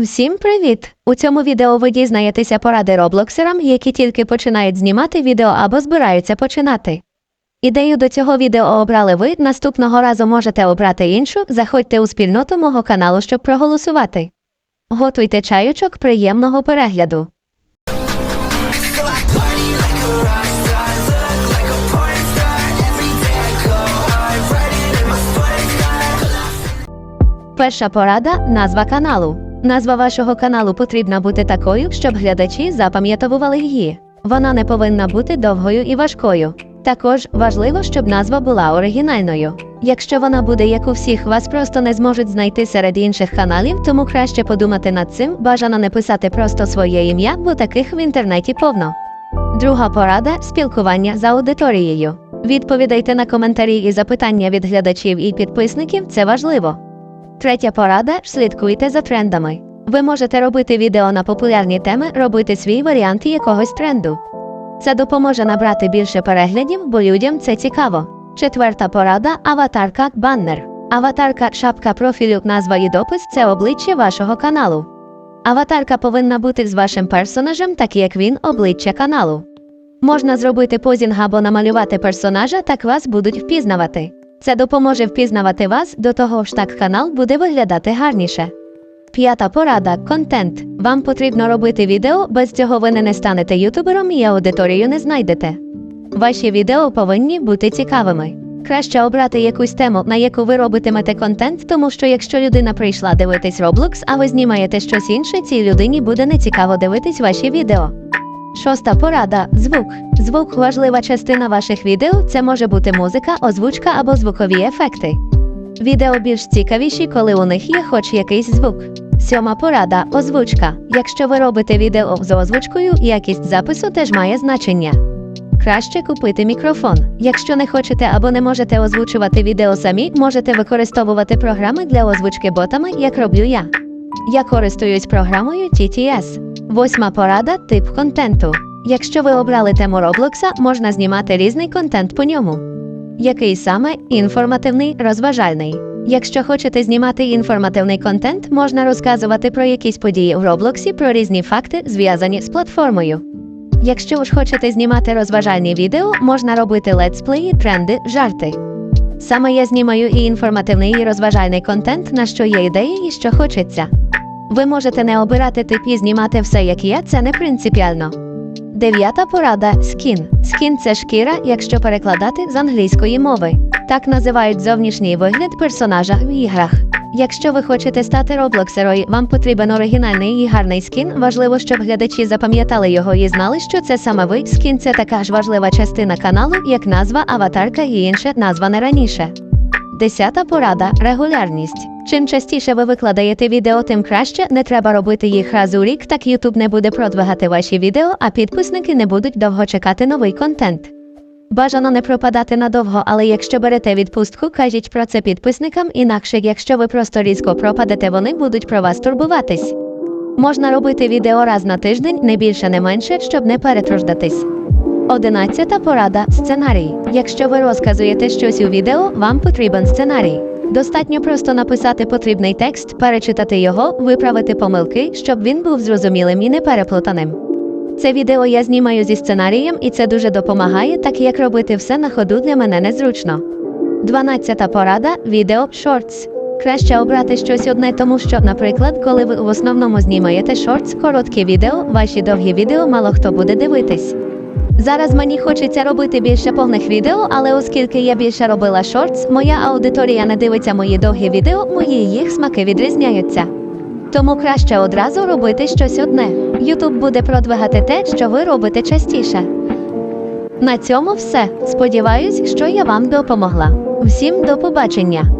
Всім привіт! У цьому відео ви дізнаєтеся поради роблоксерам, які тільки починають знімати відео або збираються починати. Ідею до цього відео обрали ви. Наступного разу можете обрати іншу. Заходьте у спільноту мого каналу, щоб проголосувати. Готуйте чайочок приємного перегляду. Перша порада назва каналу. Назва вашого каналу потрібна бути такою, щоб глядачі запам'ятовували її. Вона не повинна бути довгою і важкою. Також важливо, щоб назва була оригінальною. Якщо вона буде як у всіх, вас просто не зможуть знайти серед інших каналів, тому краще подумати над цим, бажано не писати просто своє ім'я, бо таких в інтернеті повно. Друга порада спілкування з аудиторією. Відповідайте на коментарі і запитання від глядачів і підписників, це важливо. Третя порада слідкуйте за трендами. Ви можете робити відео на популярні теми, робити свій варіант якогось тренду. Це допоможе набрати більше переглядів, бо людям це цікаво. Четверта порада аватарка баннер. Аватарка шапка профілю, назва і допис це обличчя вашого каналу. Аватарка повинна бути з вашим персонажем, так як він обличчя каналу. Можна зробити позінг або намалювати персонажа, так вас будуть впізнавати. Це допоможе впізнавати вас, до того ж так канал буде виглядати гарніше. П'ята порада контент. Вам потрібно робити відео, без цього ви не станете ютубером і аудиторію не знайдете. Ваші відео повинні бути цікавими. Краще обрати якусь тему, на яку ви робитимете контент, тому що якщо людина прийшла дивитись Roblox, а ви знімаєте щось інше, цій людині буде нецікаво дивитись ваші відео. Шоста порада звук. Звук важлива частина ваших відео. Це може бути музика, озвучка або звукові ефекти. Відео більш цікавіші, коли у них є хоч якийсь звук. Сьома порада озвучка. Якщо ви робите відео з озвучкою, якість запису теж має значення. Краще купити мікрофон. Якщо не хочете або не можете озвучувати відео самі, можете використовувати програми для озвучки ботами, як роблю я. Я користуюсь програмою TTS. Восьма порада тип контенту. Якщо ви обрали тему Роблокса, можна знімати різний контент по ньому. Який саме інформативний, розважальний. Якщо хочете знімати інформативний контент, можна розказувати про якісь події в Роблоксі, про різні факти, зв'язані з платформою. Якщо ж хочете знімати розважальні відео, можна робити летсплеї, тренди, жарти. Саме я знімаю і інформативний, і розважальний контент, на що є ідеї і що хочеться. Ви можете не обирати тип і знімати все, як є, це не принципіально. Дев'ята порада скін. Скін це шкіра, якщо перекладати з англійської мови. Так називають зовнішній вигляд персонажа в іграх. Якщо ви хочете стати роблоксерою, вам потрібен оригінальний і гарний скін. Важливо, щоб глядачі запам'ятали його і знали, що це саме ви. Скін це така ж важлива частина каналу, як назва, аватарка і інше назване раніше. Десята порада регулярність. Чим частіше ви викладаєте відео, тим краще не треба робити їх раз у рік, так YouTube не буде продвигати ваші відео, а підписники не будуть довго чекати новий контент. Бажано не пропадати надовго, але якщо берете відпустку, кажіть про це підписникам, інакше, якщо ви просто різко пропадете, вони будуть про вас турбуватись. Можна робити відео раз на тиждень, не більше, не менше, щоб не перетруждатись. Одинадцята порада сценарій. Якщо ви розказуєте щось у відео, вам потрібен сценарій. Достатньо просто написати потрібний текст, перечитати його, виправити помилки, щоб він був зрозумілим і не переплутаним. Це відео я знімаю зі сценарієм, і це дуже допомагає, так як робити все на ходу для мене незручно. Дванадцята порада відео шортс. Краще обрати щось одне, тому що, наприклад, коли ви в основному знімаєте шортс, короткі відео, ваші довгі відео мало хто буде дивитись. Зараз мені хочеться робити більше повних відео, але оскільки я більше робила шортс, моя аудиторія не дивиться мої довгі відео, мої їх смаки відрізняються. Тому краще одразу робити щось одне. Ютуб буде продвигати те, що ви робите частіше. На цьому все. Сподіваюсь, що я вам допомогла. Всім до побачення!